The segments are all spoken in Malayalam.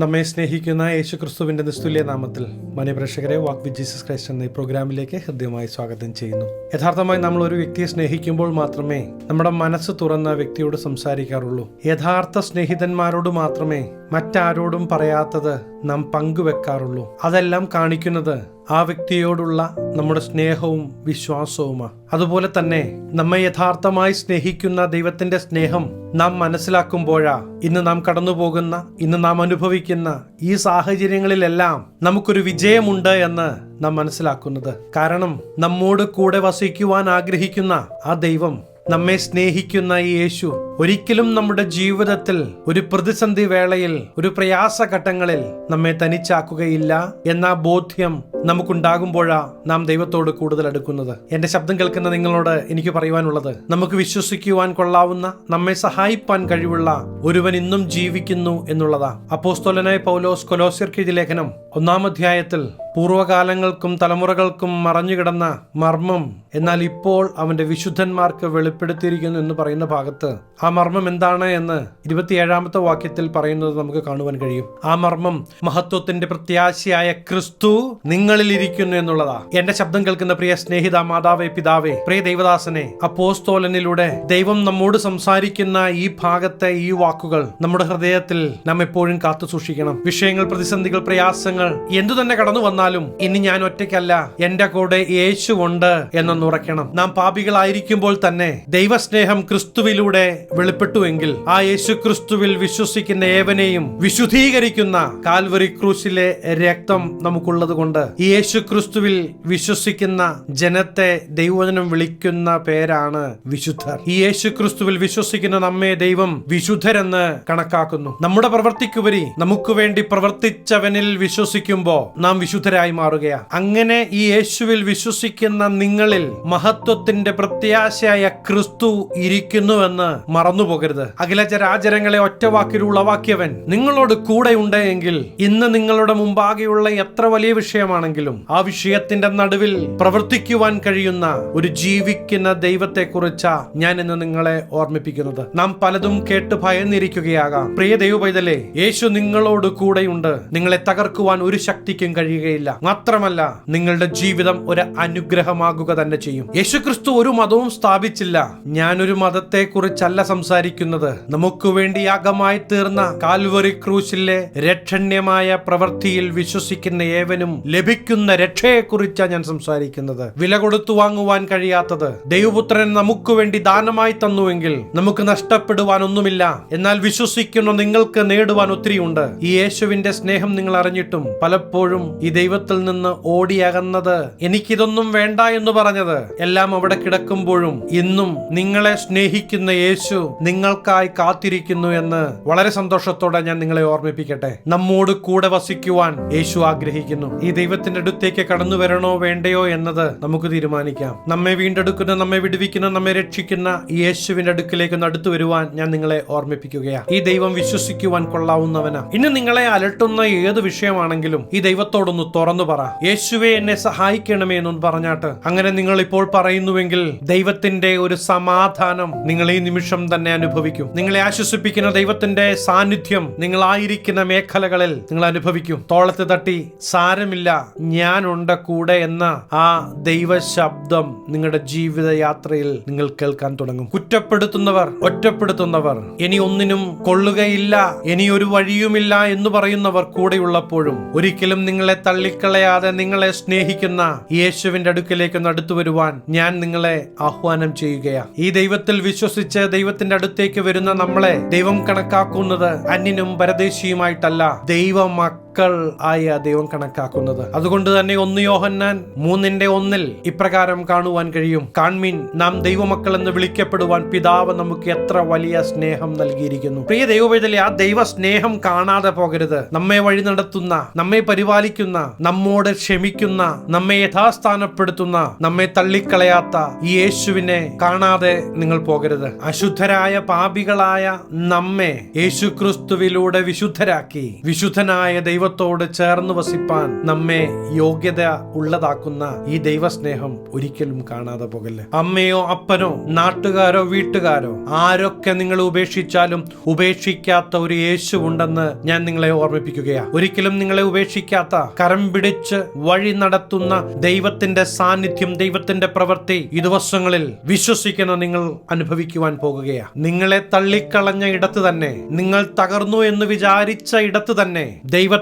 നമ്മെ സ്നേഹിക്കുന്ന യേശു ക്രിസ്തുവിന്റെ നിസ്തുല്യ നാമത്തിൽ മനപ്രേക്ഷകരെ വാക്ക് വിത്ത് ജീസസ് ക്രൈസ്റ്റ് എന്ന ഈ പ്രോഗ്രാമിലേക്ക് ഹൃദ്യമായി സ്വാഗതം ചെയ്യുന്നു. യഥാർത്ഥമായി നമ്മൾ ഒരു വ്യക്തിയെ സ്നേഹിക്കുമ്പോൾ മാത്രമേ നമ്മുടെ മനസ്സ് തുറന്ന വ്യക്തിയോട് സംസാരിക്കാറുള്ളൂ. യഥാർത്ഥ സ്നേഹിതന്മാരോട് മാത്രമേ മറ്റാരോടും പറയാത്തത് നാം പങ്കുവെക്കാറുള്ളൂ. അതെല്ലാം കാണിക്കുന്നത് ആ വ്യക്തിയോടുള്ള നമ്മുടെ സ്നേഹവും വിശ്വാസവുമാണ് അതുപോലെ തന്നെ നമ്മെ യഥാർത്ഥമായി സ്നേഹിക്കുന്ന ദൈവത്തിന്റെ സ്നേഹം നാം മനസ്സിലാക്കുമ്പോഴാ ഇന്ന് നാം കടന്നു പോകുന്ന ഇന്ന് നാം അനുഭവിക്കുന്ന ഈ സാഹചര്യങ്ങളിലെല്ലാം നമുക്കൊരു വിജയമുണ്ട് എന്ന് നാം മനസ്സിലാക്കുന്നത്. കാരണം നമ്മോട് കൂടെ വസിക്കുവാൻ ആഗ്രഹിക്കുന്ന ആ ദൈവം നമ്മെ സ്നേഹിക്കുന്ന ഈ യേശു ഒരിക്കലും നമ്മുടെ ജീവിതത്തിൽ ഒരു പ്രതിസന്ധി വേളയിൽ ഒരു പ്രയാസഘട്ടങ്ങളിൽ നമ്മെ തനിച്ചാക്കുകയില്ല എന്ന ബോധ്യം നമുക്കുണ്ടാകുമ്പോഴാ നാം ദൈവത്തോട് കൂടുതൽ അടുക്കുന്നത്. എന്റെ ശബ്ദം കേൾക്കുന്ന നിങ്ങളോട് എനിക്ക് പറയുവാനുള്ളത് നമുക്ക് വിശ്വസിക്കുവാൻ കൊള്ളാവുന്ന നമ്മെ സഹായിപ്പാൻ കഴിവുള്ള ഒരുവൻ ഇന്നും ജീവിക്കുന്നു എന്നുള്ളതാ. അപ്പോസ്തോലനായ പൗലോസ് കൊലോസ്യർക്കെഴുതിയ ലേഖനം ഒന്നാം അധ്യായത്തിൽ പൂർവകാലങ്ങൾക്കും തലമുറകൾക്കും മറഞ്ഞുകിടന്ന മർമ്മം എന്നാൽ ഇപ്പോൾ അവന്റെ വിശുദ്ധന്മാർക്ക് വെളിപ്പെടുത്തിയിരിക്കുന്നു എന്ന് പറയുന്ന ഭാഗത്ത് ആ മർമ്മം എന്താണ് എന്ന് ഇരുപത്തിയേഴാമത്തെ വാക്യത്തിൽ പറയുന്നത് നമുക്ക് കാണുവാൻ കഴിയും. ആ മർമ്മം മഹത്വത്തിന്റെ പ്രത്യാശയായ ക്രിസ്തു നിങ്ങളിൽ ഇരിക്കുന്നു എന്നുള്ളതാ. എന്റെ ശബ്ദം കേൾക്കുന്ന പ്രിയ സ്നേഹിത മാതാവേ പിതാവേ പ്രിയ ദൈവദാസനെ അപ്പോസ്തോലനിലൂടെ ദൈവം നമ്മോട് സംസാരിക്കുന്ന ഈ ഭാഗത്തെ ഈ വാക്കുകൾ നമ്മുടെ ഹൃദയത്തിൽ നാം എപ്പോഴും കാത്തു സൂക്ഷിക്കണം വിഷയങ്ങൾ പ്രതിസന്ധികൾ പ്രയാസങ്ങൾ എന്തു തന്നെ കടന്നു വന്നാലും ഇനി ഞാൻ ഒറ്റയ്ക്കല്ല. എന്റെ കൂടെ യേശു ഉണ്ട് എന്നൊന്ന് ഉറക്കണം നാം പാപികളായിരിക്കുമ്പോൾ തന്നെ ദൈവസ്നേഹം ക്രിസ്തുവിലൂടെ വെളിപ്പെട്ടുവെങ്കിൽ ആ യേശു ക്രിസ്തുവിൽ വിശ്വസിക്കുന്ന ഏവനെയും വിശുദ്ധീകരിക്കുന്ന കാൽവറി ക്രൂശിലെ രക്തം നമുക്കുള്ളത് കൊണ്ട് ഈ യേശു ക്രിസ്തുവിൽ വിശ്വസിക്കുന്ന ജനത്തെ ദൈവജനം വിളിക്കുന്ന പേരാണ് വിശുദ്ധർ. ഈ യേശു ക്രിസ്തുവിൽ വിശ്വസിക്കുന്ന നമ്മെ ദൈവം വിശുദ്ധരെന്ന് കണക്കാക്കുന്നു. നമ്മുടെ പ്രവർത്തിക്കുപരി നമുക്ക് വേണ്ടി പ്രവർത്തിച്ചവനിൽ വിശ്വസിക്കുമ്പോ നാം വിശുദ്ധരായി മാറുകയാണ് അങ്ങനെ ഈ യേശുവിൽ വിശ്വസിക്കുന്ന നിങ്ങളിൽ മഹത്വത്തിന്റെ പ്രത്യാശയായ ക്രിസ്തു ഇരിക്കുന്നുവെന്ന് മറന്നുപോകരുത്. പോകരുത് രാജരങ്ങളെ ചരാചരങ്ങളെ ഒറ്റ വാക്കിൽ ഉളവാക്കിയവൻ നിങ്ങളോട് കൂടെ ഉണ്ട് എങ്കിൽ ഇന്ന് നിങ്ങളുടെ മുമ്പാകെയുള്ള എത്ര വലിയ വിഷയമാണെങ്കിലും ആ വിഷയത്തിന്റെ നടുവിൽ പ്രവർത്തിക്കുവാൻ കഴിയുന്ന ഒരു ജീവിക്കുന്ന ദൈവത്തെ കുറിച്ചാ ഞാൻ ഇന്ന് നിങ്ങളെ ഓർമ്മിപ്പിക്കുന്നത്. നാം പലതും കേട്ട് ഭയന്നിരിക്കുകയാകാം. പ്രിയ ദൈവ പൈതലേ യേശു നിങ്ങളോട് കൂടെയുണ്ട്. നിങ്ങളെ തകർക്കുവാൻ ഒരു ശക്തിക്കും കഴിയുകയില്ല. മാത്രമല്ല നിങ്ങളുടെ ജീവിതം ഒരു അനുഗ്രഹമാകുക തന്നെ ചെയ്യും. യേശുക്രിസ്തു ഒരു മതവും സ്ഥാപിച്ചില്ല. ഞാനൊരു മതത്തെ കുറിച്ചല്ല സംസാരിക്കുന്നത്. നമുക്ക് വേണ്ടി യാഗമായി തീർന്ന കാൽവറി ക്രൂശിലെ രക്ഷണ്യമായ പ്രവൃത്തിയിൽ വിശ്വസിക്കുന്ന ഏവനും ലഭിക്കുന്ന രക്ഷയെക്കുറിച്ചാണ് ഞാൻ സംസാരിക്കുന്നത്. വില കൊടുത്തു വാങ്ങുവാൻ കഴിയാത്തത്. ദൈവപുത്രൻ നമുക്ക് വേണ്ടി ദാനമായി തന്നുവെങ്കിൽ നമുക്ക് നഷ്ടപ്പെടുവാൻ ഒന്നുമില്ല എന്നാൽ വിശ്വസിക്കുന്ന നിങ്ങൾക്ക് നേടുവാൻ ഒത്തിരിയുണ്ട്. ഈ യേശുവിന്റെ സ്നേഹം നിങ്ങൾ അറിഞ്ഞിട്ടും പലപ്പോഴും ഈ ദൈവത്തിൽ നിന്ന് ഓടിയകന്നത്. എനിക്കിതൊന്നും വേണ്ട എന്ന് പറഞ്ഞത്. എല്ലാം അവിടെ കിടക്കുമ്പോഴും ഇന്നും നിങ്ങളെ സ്നേഹിക്കുന്ന യേശു നിങ്ങൾക്കായി കാത്തിരിക്കുന്നു എന്ന് വളരെ സന്തോഷത്തോടെ ഞാൻ നിങ്ങളെ ഓർമ്മിപ്പിക്കട്ടെ. നമ്മോട് കൂടെ വസിക്കുവാൻ യേശു ആഗ്രഹിക്കുന്നു. ഈ ദൈവത്തിന്റെ അടുത്തേക്ക് കടന്നു വരണോ വേണ്ടയോ എന്നത് നമുക്ക് തീരുമാനിക്കാം. നമ്മെ വീണ്ടെടുക്കുന്ന നമ്മെ വിടുവിക്കുന്ന നമ്മെ രക്ഷിക്കുന്ന യേശുവിന്റെ അടുക്കിലേക്ക് അടുത്തു വരുവാൻ ഞാൻ നിങ്ങളെ ഓർമ്മിപ്പിക്കുകയാണ് ഈ ദൈവം വിശ്വസിക്കുവാൻ കൊള്ളാവുന്നവനാണ് ഇന്ന് നിങ്ങളെ അലട്ടുന്ന ഏത് വിഷയമാണെങ്കിലും ഈ ദൈവത്തോടൊന്ന് തുറന്നു പറ. യേശുവെ എന്നെ സഹായിക്കണമേ എന്നൊന്ന് പറഞ്ഞാട്ട് അങ്ങനെ നിങ്ങൾ ഇപ്പോൾ പറയുന്നുവെങ്കിൽ ദൈവത്തിന്റെ ഒരു സമാധാനം നിങ്ങൾ ഈ നിമിഷം തന്നെ അനുഭവിക്കും. നിങ്ങളെ ആശ്വസിപ്പിക്കുന്ന ദൈവത്തിന്റെ സാന്നിധ്യം നിങ്ങളായിരിക്കുന്ന മേഖലകളിൽ നിങ്ങൾ അനുഭവിക്കും. തോളത്ത് തട്ടി സാരമില്ല ഞാനുണ്ട് കൂടെ എന്ന ആ ദൈവ ശബ്ദം നിങ്ങളുടെ ജീവിതയാത്രയിൽ നിങ്ങൾ കേൾക്കാൻ തുടങ്ങും. കുറ്റപ്പെടുത്തുന്നവർ ഒറ്റപ്പെടുത്തുന്നവർ ഇനി ഒന്നിനും കൊള്ളുകയില്ല ഇനി ഒരു വഴിയുമില്ല എന്ന് പറയുന്നവർ കൂടെയുള്ളപ്പോഴും ഒരിക്കലും നിങ്ങളെ തള്ളിക്കളയാതെ നിങ്ങളെ സ്നേഹിക്കുന്ന യേശുവിന്റെ അടുക്കിലേക്ക് നടത്തു വരുവാൻ ഞാൻ നിങ്ങളെ ആഹ്വാനം ചെയ്യുകയാണ് ഈ ദൈവത്തിൽ വിശ്വസിച്ച് ദൈവത്തിന്റെ അടുത്തേക്ക് വരുന്ന നമ്മളെ ദൈവം കണക്കാക്കുന്നത് അന്യനും പരദേശിയുമായിട്ടല്ല. ദൈവമക്കൾ മക്കൾ ആയ ദൈവം കണക്കാക്കുന്നത്. അതുകൊണ്ട് തന്നെ ഒന്ന് യോഹന്നാൻ മൂന്നിന്റെ ഒന്നിൽ ഇപ്രകാരം കാണുവാൻ കഴിയും. കാൺമീൻ നാം ദൈവമക്കൾ എന്ന് വിളിക്കപ്പെടുവാൻ പിതാവ് നമുക്ക് എത്ര വലിയ സ്നേഹം നൽകിയിരിക്കുന്നു. പ്രിയ ദൈവവേദലെ ആ ദൈവ സ്നേഹം കാണാതെ പോകരുത്. നമ്മെ വഴി നടത്തുന്ന നമ്മെ പരിപാലിക്കുന്ന നമ്മോട് ക്ഷമിക്കുന്ന നമ്മെ യഥാസ്ഥാനപ്പെടുത്തുന്ന നമ്മെ തള്ളിക്കളയാത്ത ഈ യേശുവിനെ കാണാതെ നിങ്ങൾ പോകരുത്. അശുദ്ധരായ പാപികളായ നമ്മെ യേശു ക്രിസ്തുവിലൂടെ വിശുദ്ധരാക്കി വിശുദ്ധനായ ദൈവം ദൈവത്തോട് ചേർന്ന് വസിപ്പാൻ നമ്മെ യോഗ്യത ഉള്ളതാക്കുന്ന ഈ ദൈവസ്നേഹം ഒരിക്കലും കാണാതെ പോകല്ലേ? അമ്മയോ അപ്പനോ നാട്ടുകാരോ വീട്ടുകാരോ ആരൊക്കെ നിങ്ങൾ ഉപേക്ഷിച്ചാലും ഉപേക്ഷിക്കാത്ത ഒരു യേശു ഉണ്ടെന്ന് ഞാൻ നിങ്ങളെ ഓർമ്മിപ്പിക്കുകയാ. ഒരിക്കലും നിങ്ങളെ ഉപേക്ഷിക്കാത്ത കരം പിടിച്ച് വഴി നടത്തുന്ന ദൈവത്തിന്റെ സാന്നിധ്യം ദൈവത്തിന്റെ പ്രവൃത്തി ഈ ദിവസങ്ങളിൽ വിശ്വസിക്കുന്ന നിങ്ങൾ അനുഭവിക്കുവാൻ പോകുകയാ. നിങ്ങളെ തള്ളിക്കളഞ്ഞ ഇടത്ത് തന്നെ നിങ്ങൾ തകർന്നു എന്ന് വിചാരിച്ച ഇടത്ത് തന്നെ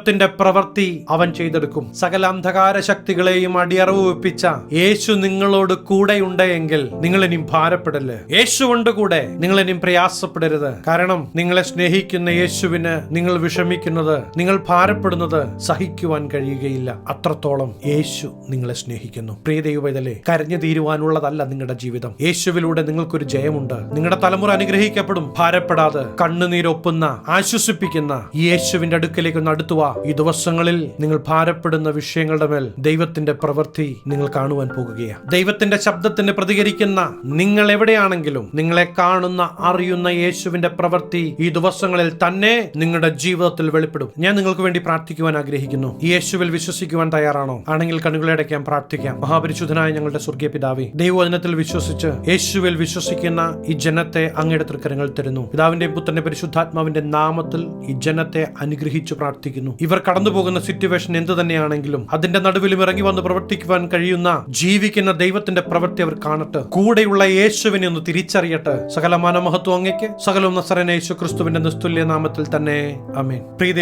ദൈവത്തിന്റെ പ്രവൃത്തി അവൻ ചെയ്തെടുക്കും. സകല അന്ധകാര ശക്തികളെയും അടിയറവ് വെപ്പിച്ച യേശു നിങ്ങളോട് കൂടെയുണ്ടെങ്കിൽ നിങ്ങൾ ഇനിയും ഭാരപ്പെടൽ യേശു കൊണ്ട് കൂടെ നിങ്ങൾ ഇനിയും പ്രയാസപ്പെടരുത്. കാരണം നിങ്ങളെ സ്നേഹിക്കുന്ന യേശുവിന് നിങ്ങൾ വിഷമിക്കുന്നത് നിങ്ങൾ ഭാരപ്പെടുന്നത് സഹിക്കുവാൻ കഴിയുകയില്ല. അത്രത്തോളം യേശു നിങ്ങളെ സ്നേഹിക്കുന്നു. പ്രിയ ദൈവവേദലെ കരഞ്ഞു തീരുവാനുള്ളതല്ല നിങ്ങളുടെ ജീവിതം. യേശുവിലൂടെ നിങ്ങൾക്കൊരു ജയമുണ്ട്. നിങ്ങളുടെ തലമുറ അനുഗ്രഹിക്കപ്പെടും. ഭാരപ്പെടാതെ കണ്ണുനീരൊപ്പുന്ന ആശ്വസിപ്പിക്കുന്ന യേശുവിന്റെ അടുക്കിലേക്ക് ഒന്ന് അടുത്തുവാ. ഈ ദിവസങ്ങളിൽ നിങ്ങൾ ഭാരപ്പെടുന്ന വിഷയങ്ങളുടെ മേൽ ദൈവത്തിന്റെ പ്രവൃത്തി നിങ്ങൾ കാണുവാൻ പോകുകയാണ്. ദൈവത്തിന്റെ ശബ്ദത്തിന് പ്രതികരിക്കുന്ന നിങ്ങൾ എവിടെയാണെങ്കിലും നിങ്ങളെ കാണുന്ന അറിയുന്ന യേശുവിന്റെ പ്രവൃത്തി ഈ ദിവസങ്ങളിൽ തന്നെ നിങ്ങളുടെ ജീവിതത്തിൽ വെളിപ്പെടും. ഞാൻ നിങ്ങൾക്ക് വേണ്ടി പ്രാർത്ഥിക്കുവാൻ ആഗ്രഹിക്കുന്നു. യേശുവിൽ വിശ്വസിക്കുവാൻ തയ്യാറാണോ? ആണെങ്കിൽ കണ്ണുകളടയ്ക്കാൻ പ്രാർത്ഥിക്കാം. മഹാപരിശുദ്ധനായ ഞങ്ങളുടെ സ്വർഗീയ പിതാവി ദൈവവചനത്തിൽ വിശ്വസിച്ച് യേശുവിൽ വിശ്വസിക്കുന്ന ഈ ജനത്തെ അങ്ങയുടെ തൃക്കരങ്ങൾ തരുന്നു. പിതാവിന്റെയും പുത്രന്റെ പരിശുദ്ധാത്മാവിന്റെ നാമത്തിൽ ഈ ജനത്തെ അനുഗ്രഹിച്ചു പ്രാർത്ഥിക്കുന്നു. ഇവർ കടന്നു പോകുന്ന സിറ്റുവേഷൻ എന്ത് തന്നെയാണെങ്കിലും അതിന്റെ നടുവിലും ഇറങ്ങി വന്ന് പ്രവർത്തിക്കുവാൻ കഴിയുന്ന ജീവിക്കുന്ന ദൈവത്തിന്റെ പ്രവൃത്തി അവർ കാണട്ടെ. കൂടെയുള്ള യേശുവിനെ ഒന്ന് തിരിച്ചറിയട്ടെ. സകല മനമഹത്വം അങ്ങയ്ക്ക് സകലവും നസറന യേശു ക്രിസ്തുവിന്റെ നിസ്തുല്യ നാമത്തിൽ തന്നെ. അമീൻ പ്രിയ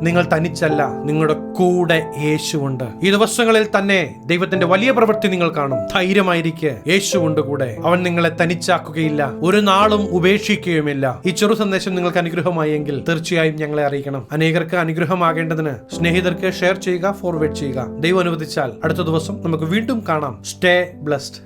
നിങ്ങൾ തനിച്ചല്ല നിങ്ങളുടെ കൂടെ യേശുവുണ്ട്. ഈ ദിവസങ്ങളിൽ തന്നെ ദൈവത്തിന്റെ വലിയ പ്രവൃത്തി നിങ്ങൾ കാണും. ധൈര്യമായിരിക്കെ യേശുവുണ്ട് കൂടെ. അവൻ നിങ്ങളെ തനിച്ചാക്കുകയില്ല. ഒരു നാളും ഉപേക്ഷിക്കുകയുമില്ല. ഈ ചെറു സന്ദേശം നിങ്ങൾക്ക് അനുഗ്രഹമായെങ്കിൽ തീർച്ചയായും ഞങ്ങളെ അറിയിക്കണം. അനേകർക്ക് അനുഗ്രഹമാകേണ്ടതിന് സ്നേഹിതർക്ക് ഷെയർ ചെയ്യുക ഫോർവേഡ് ചെയ്യുക. ദൈവം അനുവദിച്ചാൽ അടുത്ത ദിവസം നമുക്ക് വീണ്ടും കാണാം. Stay blessed